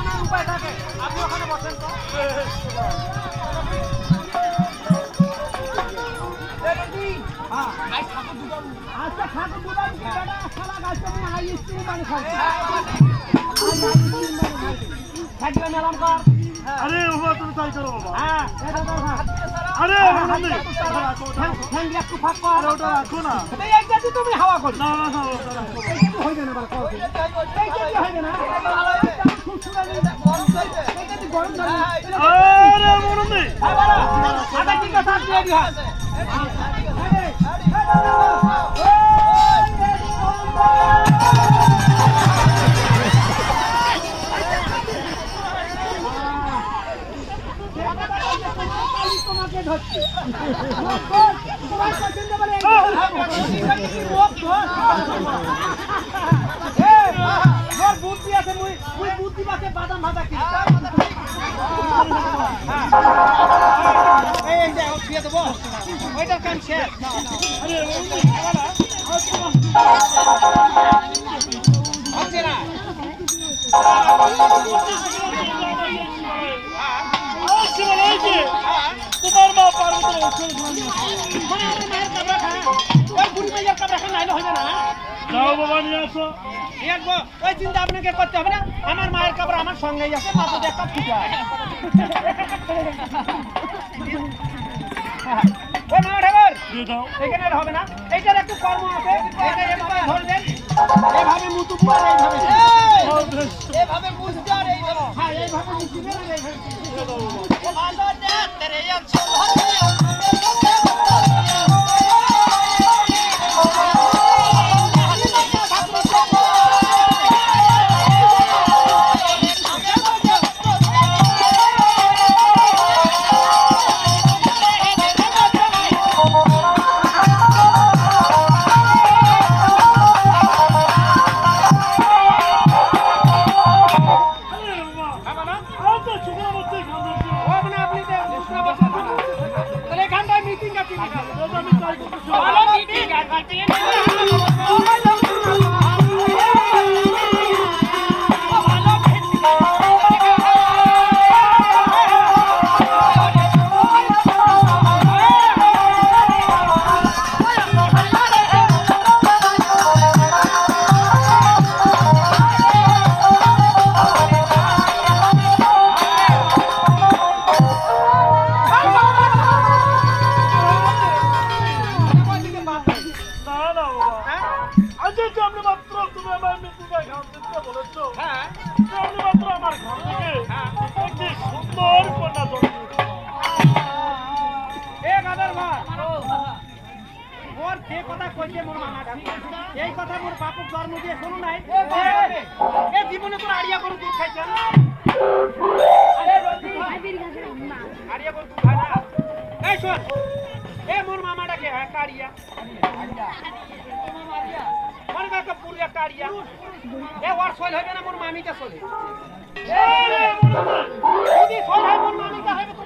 আমার উপায় থাকে আপনি ওখানে বসেন তো হ্যাঁ আচ্ছা ঠাকুর দুবার বেটা শালা গাছটা নিয়ে আই স্ত্রী বাড়ি খাচ্ছে থাকবে মেলাম কর। আরে বাবা তুমি তাই করো বাবা হ্যাঁ হ্যাঁ আরে একটু ফাঁক কর ওটা রাখো না এক জাতি তুমি হাওয়া করি না না না হইবে না হইবে না আরে আনন্দ হ্যাঁ আটা ঠিক আছে বুদ্ধি আছে মুই বুদ্ধি পাশে বাদাম ভাজা কিনি এই যে দিয়ে দেবো ওইটার কাম শেষ হচ্ছে না যাও বাবা নিয়ে আসো। ওই চিন্তা আপনাকে করতে হবে না। আমার মায়ের কাপড় আমার সঙ্গেই আছে মাথা একটা ফুটা মা ঠাকুর এখানে হবে না। এইটার একটু কর্ম আছে। এটা এভাবে ধরবেন। এভাবে মুতু আর এইভাবে এইভাবে বেশ। এভাবে মুছতে আর এইভাবে হ্যাঁ এইভাবে মুছবেন আর এইভাবে বাবা আচ্ছা যে আপনি মাত্র তুমি আমার মৃত্যুকে ঘাম দিতে বলেছ হ্যাঁ। আপনি মাত্র আমার ঘর থেকে একটি সুন্দর কন্যা জন্ম দিয়েছ। এ গাদার ভাই মোর যে কথা কইছে মোর মামা এই কথা মোর বাপুক জন্ম দিয়ে শুনু নাই। এ জীবনে তোর আড়িয়া করু দুধ খাইছে আড়িয়া করু দুধ খায় না? এই শোন এ, মোর মামাটাকে হ্যাঁ কাড়িয়া। মনে কাকে পুরিয়া কাড়িয়া। এ, ওর সইল হবে না, মোর মামিটা সইল যদি সইল হয়, মোর মামিটা হবে